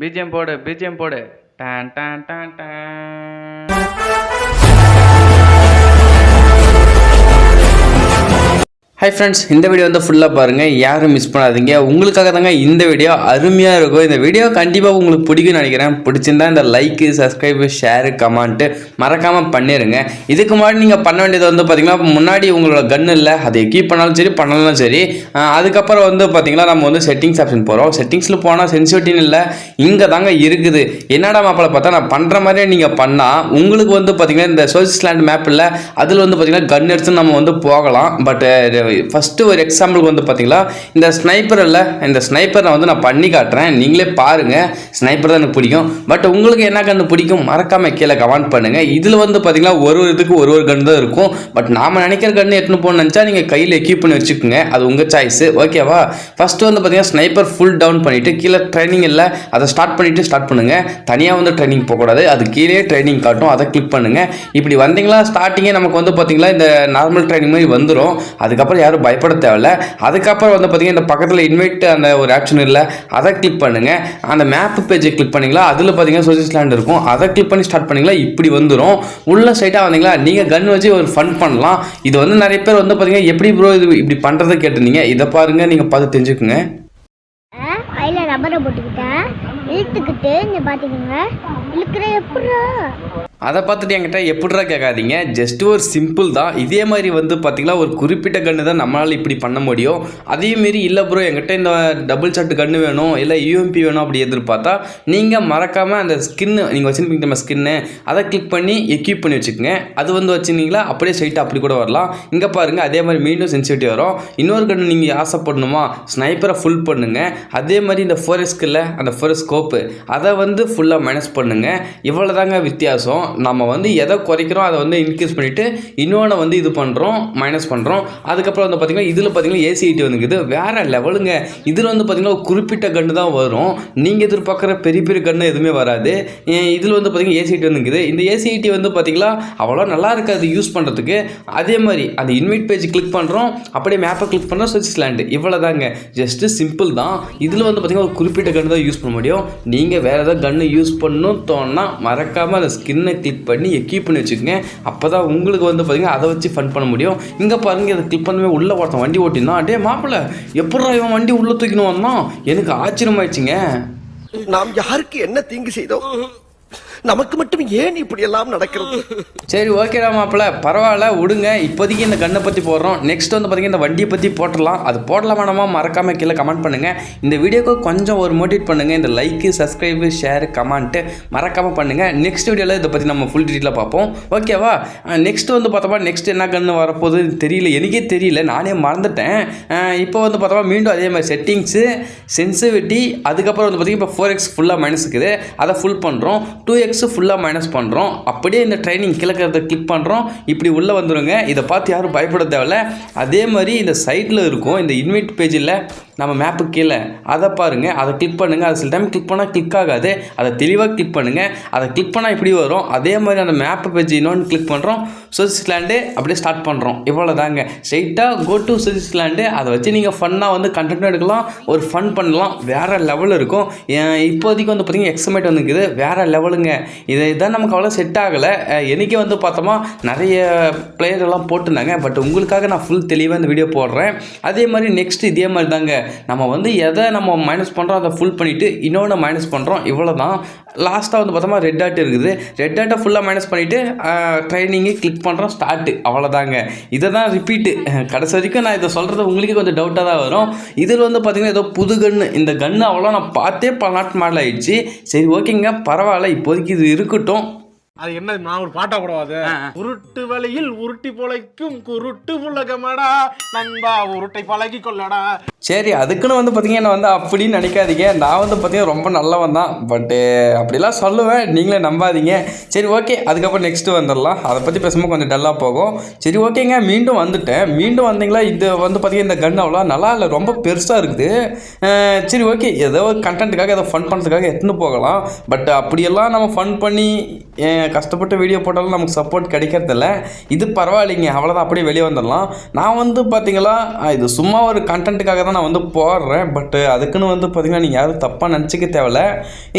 BGM போடு BGM போடு. டான் டான் டான் டான் ஹை ஃப்ரெண்ட்ஸ் இந்த வீடியோ வந்து ஃபுல்லாக பாருங்கள் யாரும் மிஸ் பண்ணாதீங்க. உங்களுக்காக தாங்க இந்த வீடியோ அருமையாக இருக்கும். இந்த வீடியோ கண்டிப்பாக உங்களுக்கு பிடிக்கும்னு நினைக்கிறேன். பிடிச்சிருந்தா இந்த லைக்கு சப்ஸ்கிரைபு ஷேரு கமெண்ட்டு மறக்காமல் பண்ணிடுங்க இதுக்கு முன்னாடி நீங்கள் பண்ண வேண்டியது வந்து பார்த்தீங்கன்னா முன்னாடி உங்களோட கன் இல்லை அதை கீப் பண்ணாலும் சரி பண்ணலாம் சரி அதுக்கப்புறம் வந்து பார்த்திங்கன்னா நம்ம வந்து செட்டிங்ஸ் ஆப்ஷன் போகிறோம் செட்டிங்ஸில் போனால் சென்சிட்டிவ்னு இல்லை. இங்கே தாங்க இருக்குது. என்னடா மாப்பிள்ள பார்த்தா நான் பண்ணுற மாதிரியே நீங்கள் பண்ணால் உங்களுக்கு வந்து பார்த்திங்கன்னா இந்த சோசிஸ்லாண்ட் மேப் இல்லை அதில் வந்து பார்த்தீங்கன்னா கன் எடுத்து நம்ம வந்து போகலாம். பட் ஃபஸ்ட்டு ஒரு எக்ஸாம்பிளுக்கு வந்து பார்த்தீங்களா இந்த ஸ்னைப்பர் இல்லை இந்த ஸ்னைப்பரை வந்து நான் பண்ணி காட்டுறேன். நீங்களே பாருங்கள் ஸ்னைப்பர் தான் எனக்கு பிடிக்கும். பட் உங்களுக்கு என்ன கன்று பிடிக்கும்? மறக்காமல் கீழே கமெண்ட் பண்ணுங்கள் இதில் வந்து பார்த்தீங்கன்னா ஒரு ஒரு இதுக்கு ஒரு ஒரு கன் தான் இருக்கும். பட் நாம நினைக்கிற கன்று எட்டுன்னு போகணும்னு நினச்சா நீங்கள் கையில் எக்யூப் பண்ணி வச்சுக்கோங்க. அது உங்கள் சாய்ஸு ஓகேவா ஃபஸ்ட்டு வந்து பார்த்தீங்கன்னா ஸ்னைப்பர் ஃபுல் டவுன் பண்ணிவிட்டு கீழே ட்ரைனிங் இல்லை அதை ஸ்டார்ட் பண்ணிவிட்டு ஸ்டார்ட் பண்ணுங்கள் தனியாக வந்து ட்ரைனிங் போகக்கூடாது. அது கீழே ட்ரைனிங் காட்டும். அதை கிளிக் பண்ணுங்கள் இப்படி வந்தீங்களா ஸ்டார்டிங்கே நமக்கு வந்து பார்த்தீங்களா இந்த நார்மல் ட்ரைனிங் மாதிரி வந்துடும் அதுக்கப்புறம் யாரும் பயப்பட தேவையில்ல. அதுக்கப்புறம் வந்து பார்த்தீங்கன்னா இந்த பக்கத்தில் இன்வைட் அந்த ஒரு ஆப்ஷன் இல்லை அதை கிளிக் பண்ணுங்கள் அந்த மேப் பேஜை கிளிக் பண்ணீங்களா அதில் பார்த்தீங்கன்னா சுவிட்சர்லாண்ட் லேண்ட் இருக்கும். அதை கிளிக் பண்ணி ஸ்டார்ட் பண்ணிங்களா இப்படி வந்துடும் உள்ள சைட்டாக வந்தீங்களா நீங்கள் கன் வச்சு ஒரு ஃபன் பண்ணலாம். இது வந்து நிறைய பேர் வந்து பார்த்தீங்கன்னா எப்படி ப்ரோ இது இப்படி பண்ணுறதை கேட்டிருந்தீங்க. இதை பாருங்கள் நீங்கள் பார்த்து தெரிஞ்சுக்குங்க. ரப்பரை போட்டுக்கிட்டேன். இழுத்துக்கிட்டு இங்கே பார்த்துக்கோங்க இழுக்கிற எப்படா அதை பார்த்துட்டு என்கிட்ட எப்படிரா கேட்காதீங்க? ஜஸ்ட் ஒரு சிம்பிள் தான். இதே மாதிரி வந்து பார்த்திங்களா ஒரு குறிப்பிட்ட கன்று தான் நம்மளால் இப்படி பண்ண முடியும். அதே மாரி இல்லை ப்ரோ என்கிட்ட இந்த டபுள் ஷாட் கன்று வேணும் இல்லை யூஎம்பி வேணும் அப்படி எதிர்பார்த்தா நீங்கள் மறக்காமல் அந்த ஸ்கின்னு நீங்கள் வச்சுருப்பீங்க நம்ம ஸ்கின்னு அதை கிளிக் பண்ணி எக்யூப் பண்ணி வச்சுக்கோங்க. அது வந்து வச்சுருந்தீங்களா அப்படியே ஸ்ட்ரைட்டாக அப்படி கூட வரலாம். இங்கே பாருங்கள் அதே மாதிரி மீண்டும் சென்சிட்டிவ் வரும். இன்னொரு கன்று நீங்கள் ஆசைப்படணுமா ஸ்னைப்பரை ஃபுல் பண்ணுங்கள் அதே மாதிரி இந்த ஃபோரஸ்கில் அந்த ஃபோரஸ்கோப்பு அதை வந்து ஃபுல்லாக மைனஸ் பண்ணுங்கள் இவ்வளோ தாங்க வித்தியாசம். நம்ம வந்து எதை குறைக்கிறோம் அதை வந்து இன்க்ரீஸ் பண்ணிவிட்டு இன்னொன்று வந்து இது பண்ணுறோம் மைனஸ் பண்ணுறோம் அதுக்கப்புறம் வந்து பார்த்திங்கன்னா இதில் பார்த்தீங்கன்னா ஏசிஐடி வந்துக்குது. வேறு லெவலுங்க இதில் வந்து பார்த்திங்கன்னா ஒரு குறிப்பிட்ட கன்று தான் வரும். நீங்கள் எதிர்பார்க்குற பெரிய பெரிய கன்று எதுவுமே வராது. இதில் வந்து பார்த்திங்கன்னா ஏசிஐடி வந்துக்குது. இந்த ஏசிஐடி வந்து பார்த்திங்களா அவ்வளோ நல்லா இருக்காது யூஸ் பண்ணுறதுக்கு அதே மாதிரி அந்த இன்வைட் பேஜ் கிளிக் பண்ணுறோம் அப்படியே மேப்பை கிளிக் பண்ணுறோம் சுவிட்சர்லாண்டு இவ்வளோ தாங்க ஜஸ்ட்டு சிம்பிள் தான். இதில் வந்து பார்த்திங்கன்னா ஒரு குறிப்பிட்ட கன்று தான் யூஸ் பண்ண முடியும். நீங்கள் வேறு ஏதாவது கன்று யூஸ் பண்ணணும் தோணுன்னா மறக்காமல் அந்த ஸ்கின்னை கிளிக் பண்ணி எக்யூப் பண்ணி வச்சுக்கோங்க. அப்போ தான் உங்களுக்கு வந்து பார்த்திங்கன்னா அதை வச்சு ஃபன் பண்ண முடியும். இங்கே பாருங்க அதை கிளிக் பண்ணவே உள்ளே ஒருத்தன் வண்டி ஓட்டினா டே மாப்பிள்ள எப்படா இவன் வண்டி உள்ளே தூக்கினு வந்தான்? எனக்கு ஆச்சரியமாயிடுச்சுங்க. நாம் யாருக்கு என்ன தீங்கு செய்தோம்? நமக்கு மட்டும் ஏன் இப்படி எல்லாம் நடக்கிறது? சரி ஓகேடா மாப்பிள்ள. பரவாயில்ல விடுங்க. இப்போதைக்கு இந்த கண்ணை பற்றி போடுறோம். நெக்ஸ்ட் வந்து பார்த்தீங்கன்னா இந்த வண்டியை பற்றி போட்டுடலாம். அது போடலாம் வேணாமா மறக்காமல் கீழே கமெண்ட் பண்ணுங்கள் இந்த வீடியோக்கு கொஞ்சம் ஒரு மோட்டிவேட் பண்ணுங்கள் இந்த லைக்கு சப்ஸ்கிரைபு ஷேர் கமெண்ட்டு மறக்காமல் பண்ணுங்கள் நெக்ஸ்ட் வீடியோவில் இதை பற்றி நம்ம ஃபுல் டீட்டெயிலாக பார்ப்போம். ஓகேவா நெக்ஸ்ட் வந்து பார்த்தோம்னா நெக்ஸ்ட் என்ன கன்று வரப்போகுது தெரியல. எனக்கே தெரியல. நானே மறந்துட்டேன். இப்போ வந்து பார்த்தோமா மீண்டும் அதே மாதிரி செட்டிங்ஸு சென்சிவிட்டி அதுக்கப்புறம் வந்து பார்த்திங்கன்னா இப்போ ஃபோர் எக்ஸ் ஃபுல்லாக மைனஸ் இருக்குது. அதை ஃபுல் பண்ணுறோம் டூ எக்ஸ் ஃபுல்லாக மைனஸ் பண்ணுறோம் அப்படியே இந்த ட்ரைனிங் கிழக்கிறத கிளிக் பண்ணுறோம் இப்படி உள்ளே வந்துருங்க. இதை பார்த்து யாரும் பயப்பட தேவையில்ல. அதே மாதிரி இந்த சைட்டில் இருக்கும் இந்த இன்வைட் பேஜில் நம்ம மேப்பு கீழே. அதை பாருங்கள் அதை கிளிக் பண்ணுங்கள் அது சில டைம் கிளிக் பண்ணால் கிளிக் ஆகாது. அதை தெளிவாக கிளிக் பண்ணுங்கள் அதை கிளிக் பண்ணால் இப்படி வரும். அதே மாதிரி அந்த மேப்பு பேஜ் இன்னொன்று கிளிக் பண்ணுறோம் சுவிட்சர்லாண்டு அப்படியே ஸ்டார்ட் பண்ணுறோம் இவ்வளோ தாங்க ஸ்ட்ரைட்டாக கோ டு சுவிட்சர்லாண்டு அதை வச்சு நீங்கள் ஃபன்னாக வந்து கண்டென்ட் எடுக்கலாம். ஒரு ஃபன் பண்ணலாம். வேறு லெவல் இருக்கும். ஏன் இப்போதைக்கு வந்து பார்த்திங்கன்னா எக்ஸமேட் வந்துக்குது. வேறு லெவலுங்க இதை இதான் நமக்கு அவ்வளோ செட் ஆகலை. எனக்கே வந்து பார்த்தோமா நிறைய பிளேயர் எல்லாம் போட்டிருந்தாங்க. பட் உங்களுக்காக நான் ஃபுல் தெளிவாக இந்த வீடியோ போடுறேன். அதே மாதிரி நெக்ஸ்ட் இதே மாதிரி தாங்க நம்ம வந்து எதை நம்ம மைனஸ் பண்ணுறோம் அதை ஃபுல் பண்ணிவிட்டு இன்னொன்று மைனஸ் பண்ணுறோம் இவ்வளோ தான் லாஸ்ட்டாக வந்து பார்த்தோமா ரெட் டாட் இருக்குது. ரெட் டாட்டை ஃபுல்லாக மைனஸ் பண்ணிவிட்டு ட்ரைனிங்கு கிளிக் பண்ணுறோம் ஸ்டார்ட்டு அவ்வளோதாங்க இதை தான் ரிப்பீட்டு கடைசி வரைக்கும் நான் இதை சொல்கிறது உங்களுக்கே கொஞ்சம் டவுட்டாக தான் வரும். இதில் வந்து பார்த்தீங்கன்னா ஏதோ புது கன்று இந்த கன்று அவ்வளோ நான் பார்த்தே பல நாட்டு மாடல் ஆயிடுச்சு. சரி ஓகேங்க பரவாயில்ல. இப்போதைக்கு இது இருக்கட்டும். அது என்ன நான் ஒரு பாட்டா கூடாது உருட்டு வழியில் உருட்டி பொழைக்கும் குருட்டு உலகமடா. நண்பா உருட்டை பழகி கொள்ளடா. சரி அதுக்குன்னு வந்து பார்த்தீங்கன்னா வந்து அப்படின்னு நினைக்காதீங்க. நான் வந்து பார்த்தீங்கன்னா ரொம்ப நல்லவன் தான். பட்டு அப்படிலாம் சொல்லுவேன். நீங்களே நம்பாதீங்க. சரி ஓகே அதுக்கப்புறம் நெக்ஸ்ட்டு வந்துடலாம். அதை பற்றி பேசும்போது கொஞ்சம் டல்லாக போகும். சரி ஓகேங்க மீண்டும் வந்துட்டேன். மீண்டும் வந்தீங்களா? இது வந்து பார்த்தீங்கன்னா இந்த கன் அவ்வளோ நல்லா இல்லை. ரொம்ப பெருசாக இருக்குது. சரி ஓகே ஏதோ கண்டென்ட்டுக்காக ஏதோ ஃபன் பண்ணுறதுக்காக எடுத்துன்னு போகலாம். பட் அப்படியெல்லாம் நம்ம ஃபன் பண்ணி கஷ்டப்பட்டு வீடியோ போட்டாலும் நமக்கு சப்போர்ட் கிடைக்கிறதில்ல. இது பரவாயில்லைங்க. அவ்வளோதான் அப்படியே வெளியே வந்துடலாம். நான் வந்து பார்த்தீங்களா இது சும்மா ஒரு கண்டென்ட்டுக்காக தான் நான் வந்து போடுறேன். பட் அதுக்குன்னு வந்து பார்த்திங்கன்னா நீங்கள் யாரும் தப்பாக நினச்சிக்க தேவையில்ல.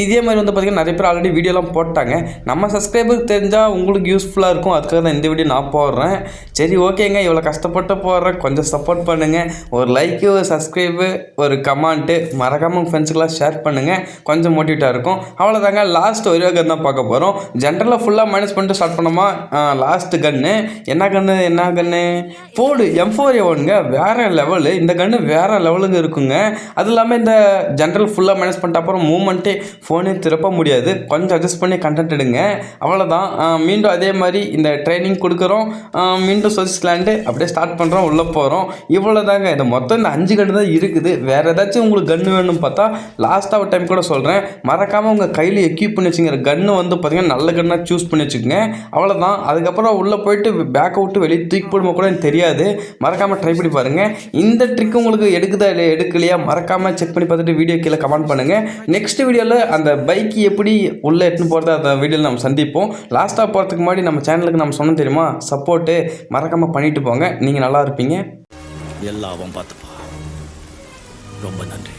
இதே மாதிரி வந்து பார்த்திங்கன்னா நிறைய பேர் ஆல்ரெடி வீடியோலாம் போட்டாங்க. நம்ம சப்ஸ்கிரைபருக்கு தெரிஞ்சால் உங்களுக்கு யூஸ்ஃபுல்லாக இருக்கும். அதுக்காக தான் இந்த வீடியோ நான் போடுறேன். சரி ஓகேங்க இவ்வளோ கஷ்டப்பட்டு போடுறேன். கொஞ்சம் சப்போர்ட் பண்ணுங்கள் ஒரு லைக்கு ஒரு சப்ஸ்கிரைபு ஒரு கமெண்ட்டு மறக்காமல் ஃப்ரெண்ட்ஸுக்கெல்லாம் ஷேர் பண்ணுங்கள் கொஞ்சம் மோட்டிவேட்டாக இருக்கும். அவ்வளோதாங்க லாஸ்ட் ஒரே கன் தான் பார்க்க போகிறோம் ஜென்ரலாக ஃபுல்லாக மைனஸ் பண்ணிட்டு ஸ்டார்ட் பண்ணோமா? லாஸ்ட் கன்னு என்ன கன்று என்ன கன்று ஃபோர்டு எம் ஃபோர் ஒன்ங்க வேறு லெவலு இந்த கன்று வேறு லெவலுங்க இருக்குங்க. அது இல்லாமல் இந்த ஜென்ரல் ஃபுல்லாக மேனேஜ் பண்ணிட்ட அப்புறம் மூமெண்ட்டே ஃபோனே திறப்ப முடியாது. கொஞ்சம் அட்ஜஸ்ட் பண்ணி கண்டென்ட் எடுங்க. அவ்வளோதான் மீண்டும் அதே மாதிரி இந்த ட்ரைனிங் கொடுக்குறோம். மீண்டும் சொசிஸ்லாண்டு அப்படியே ஸ்டார்ட் பண்ணுறோம் உள்ளே போகிறோம் இவ்வளோ தாங்க இந்த மொத்தம் இந்த அஞ்சு கன்று தான் இருக்குது. வேறு ஏதாச்சும் உங்களுக்கு கன்று வேணும்னு பார்த்தா லாஸ்ட்டாக ஒரு டைம் கூட சொல்கிறேன் மறக்காமல் உங்கள் கையில் எக்யூப் பண்ணி வச்சுங்கிற கன்று வந்து பார்த்தீங்கன்னா நல்ல கன்னாக சூஸ் பண்ணி வச்சுக்கோங்க. அவ்வளோதான் அதுக்கப்புறம் உள்ளே போயிட்டு பேக்கை விட்டு வெளியே தூக்கி போடுமா கூட எனக்கு தெரியாது. மறக்காமல் ட்ரை பண்ணி பாருங்கள் இந்த ட்ரிக் உங்களுக்கு எடுக்குதா இல்லை எடுக்கலையா மறக்காமல் செக் பண்ணி பார்த்துட்டு வீடியோ கீழே கமெண்ட் பண்ணுங்கள் நெக்ஸ்ட் வீடியோவில் அந்த பைக் எப்படி உள்ளே எடுத்துன்னு போகிறத அந்த வீடியோவில் நம்ம சந்திப்போம். லாஸ்ட்டாக போகிறதுக்கு முன்னாடி நம்ம சேனலுக்கு நம்ம சொன்னோம் தெரியுமா? சப்போர்ட்டு மறக்காமல் பண்ணிட்டு போங்க. நீங்கள் நல்லா இருப்பீங்க. எல்லாவும் பார்த்துப்பா. ரொம்ப நன்றி.